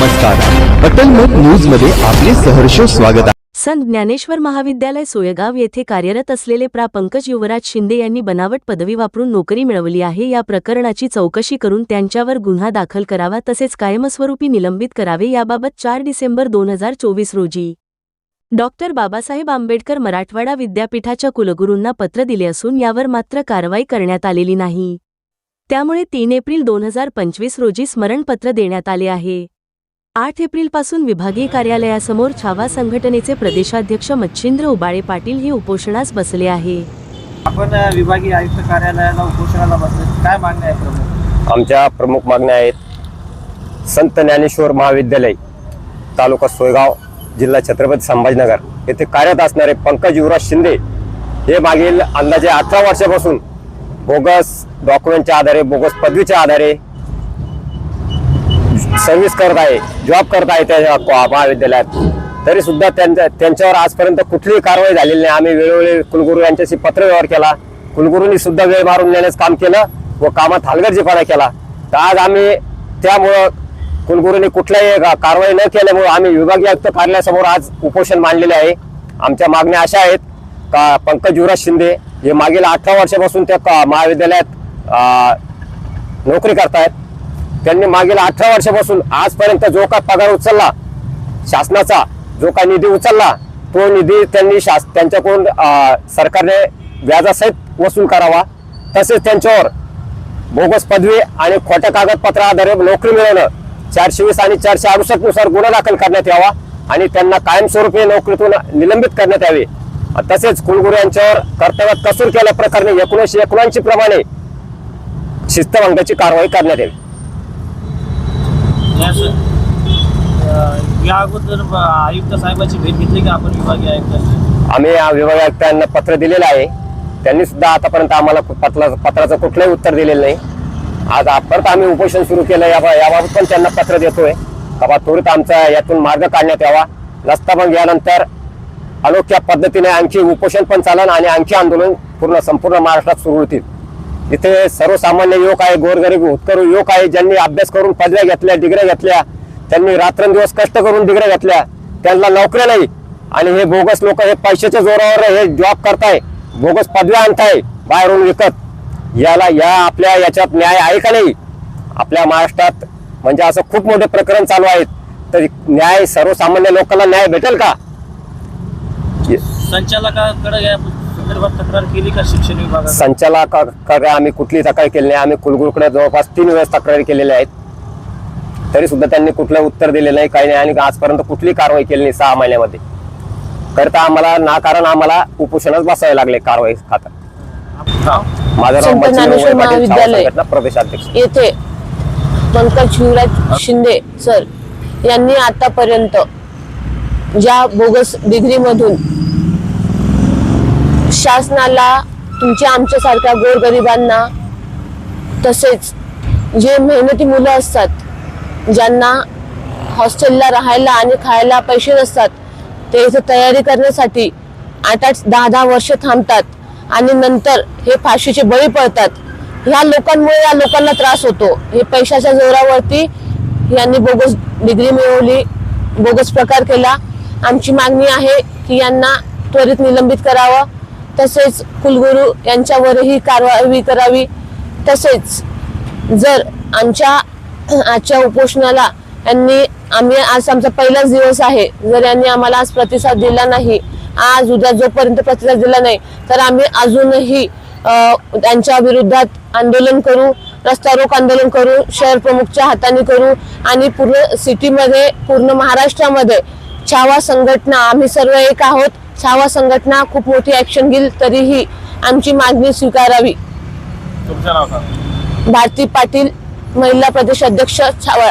नमस्कार. अटलमत न्यूजमध्ये आपले सहर्ष स्वागत आहे. संत ज्ञानेश्वर महाविद्यालय सोयगाव येथे कार्यरत असलेले प्रा. पंकज युवराज शिंदे यांनी बनावट पदवी वापरून नोकरी मिळवली आहे. या प्रकरणाची चौकशी करून त्यांच्यावर गुन्हा दाखल करावा तसेच कायमस्वरूपी निलंबित करावे याबाबत चार डिसेंबर दोन हजार चोवीस रोजी. डॉक्टर बाबासाहेब आंबेडकर मराठवाडा विद्यापीठाच्या कुलगुरूंना पत्र दिले असून यावर मात्र कारवाई करण्यात आलेली नाही. त्यामुळे तीन एप्रिल दोन हजार पंचवीस रोजी स्मरणपत्र देण्यात आले आहे. आठ एप्रिलपासून विभागीय कार्यालयासमोर छावा संघटनेचे प्रदेशाध्यक्ष मच्छिंद्र उबाळे पाटील हे उपोषणास बसले आहे. आपण विभागीय आयुक्त कार्यालयाला उपोषणाला बसले. काय मागणी आहे प्रमुख? आमच्या प्रमुख मागण्या आहेत संत ज्ञानेश्वर महाविद्यालय तालुका सोयगाव जिल्हा छत्रपती संभाजीनगर येथे कार्यरत असणारे पंकज युवराज शिंदे हे मागील अंदाजे अठरा वर्षापासून बोगस डॉक्युमेंटच्या आधारे बोगस पदवीच्या आधारे सर्व्हिस करत आहे जॉब करत आहे त्या महाविद्यालयात. तरी सुद्धा त्यांच्या त्यांच्यावर आजपर्यंत कुठलीही कारवाई झालेली नाही. आम्ही वेळोवेळी कुलगुरू यांच्याशी पत्रव्यवहार केला. कुलगुरूंनी सुद्धा वेळ मारून नेण्याचं काम केलं व कामात हलगर्जीपणा केला. तर आज आम्ही त्यामुळं कुलगुरूंनी कुठल्याही कारवाई न केल्यामुळे आम्ही विभागीय आयुक्त कार्यालयासमोर आज उपोषण मांडलेले आहे. आमच्या मागण्या अशा आहेत. का पंकज युवराज शिंदे हे मागील अठरा वर्षापासून त्या महाविद्यालयात नोकरी करतायत. त्यांनी मागील अठरा वर्षापासून आजपर्यंत जो काय पगार उचलला शासनाचा जो काय निधी उचलला तो निधी त्यांनी शास त्यांच्याकडून सरकारने व्याजासहित वसूल करावा. तसेच त्यांच्यावर बोगस पदवी आणि खोट्या कागदपत्रा आधारे नोकरी मिळवणं चारशे वीस आणि चारशे अडुसष्टनुसार गुन्हा दाखल करण्यात यावा आणि त्यांना कायमस्वरूपी नोकरीतून निलंबित करण्यात यावे. तसेच कुलगुरू यांच्यावर कर्तव्यात कसूर केल्याप्रकरणी एकोणीसशे एकोणऐंशी प्रमाणे शिस्तभंगाची कारवाई करण्यात यावी यास या अगोदर आयुक्त साहेबांची भेट घेतली का आपण विभागीय आयुक्तांची? आम्ही या विभाग आयुक्तांना पत्र दिलेलं आहे. त्यांनी सुद्धा आतापर्यंत आम्हाला पत्रा पत्राचं कुठलंही उत्तर दिलेलं नाही. आज आ- परत आम्ही उपोषण सुरू केलं या याबाबत पण त्यांना पत्र देतोय. का बा त्वरित आमचा यातून मार्ग काढण्यात यावा. नसता मग यानंतर अनोख्या पद्धतीने आणखी उपोषण पण चालन आणि आणखी आंदोलन पूर्ण संपूर्ण महाराष्ट्रात सुरू होतील. इथे सर्वसामान्य युवक आहे गोरगरीब उत्करू युवक आहे ज्यांनी अभ्यास करून पदव्या घेतल्या डिग्र्या घेतल्या त्यांनी रात्रंदिवस कष्ट करून डिग्र्या घेतल्या त्यांना नोकऱ्या नाही. आणि हे बोगस लोक हे पैशाच्या जोरावर हे जॉब करताय बोगस पदव्या आणताय बाहेरून विकत. याला या आपल्या याच्यात न्याय आहे का नाही? आपल्या महाराष्ट्रात म्हणजे असं खूप मोठे प्रकरण चालू आहेत. तर न्याय सर्वसामान्य लोकांना न्याय भेटेल का? संचालकाकडे संदर्भात तक्रार केली का शिक्षण विभागात संचालकाकडे आम्ही कुठली तक्रार केली नाही. आम्ही कुलगुरूकडे जवळपास तीन वेळेस तक्रारी केलेल्या आहेत. तरी सुद्धा त्यांनी कुठलं उत्तर दिलेलं नाही काही नाही. आणि आजपर्यंत कुठली कारवाई केली नाही सहा महिन्यामध्ये. करता आम्हाला ना कारण आम्हाला उपोषणच बसावे लागले कारवाई खात्यात माझं नाव संत मच्छिंद्र ज्ञानेश्वर उबाळे पाटील, छावा महाविद्यालय. संघटना प्रदेशाध्यक्ष. येथे पंकज शिवराज शिंदे सर यांनी आतापर्यंत ज्या बोगस डिग्रीमधून शासनाला तुमच्या आमच्यासारख्या गोरगरिबांना तसेच जे मेहनती मुलं असतात ज्यांना हॉस्टेलला राहायला आणि खायला पैसे नसतात ते इथे तयारी करण्यासाठी आठ आठ दहा दहा वर्ष थांबतात आणि नंतर हे फाशीचे बळी पडतात. ह्या लोकांमुळे या लोकांना त्रास होतो. हे पैशाच्या जोरावरती यांनी बोगस डिग्री मिळवली बोगस प्रकार केला. आमची मागणी आहे की यांना त्वरित निलंबित करावं. तसेच कुलगुरू यांच्यावरही कारवाई करावी. तसेच जर आमच्या आजच्या उपोषणाला यांनी आम्ही आज आमचा पहिलाच दिवस आहे. जर यांनी आम्हाला आज प्रतिसाद दिला नाही आज उद्या जोपर्यंत प्रतिसाद दिला नाही तर आम्ही अजूनही त्यांच्या विरोधात आंदोलन करू रस्ता रोक आंदोलन करू शहर प्रमुखच्या हाताने करू आणि पूर्ण सिटीमध्ये पूर्ण महाराष्ट्रामध्ये छावा संघटना आम्ही सर्व एक आहोत. छावा संघटना खूप मोठी ऍक्शन घेईल तरीही आमची मागणी स्वीकारावी. भारती पाटील महिला प्रदेश अध्यक्ष छावा.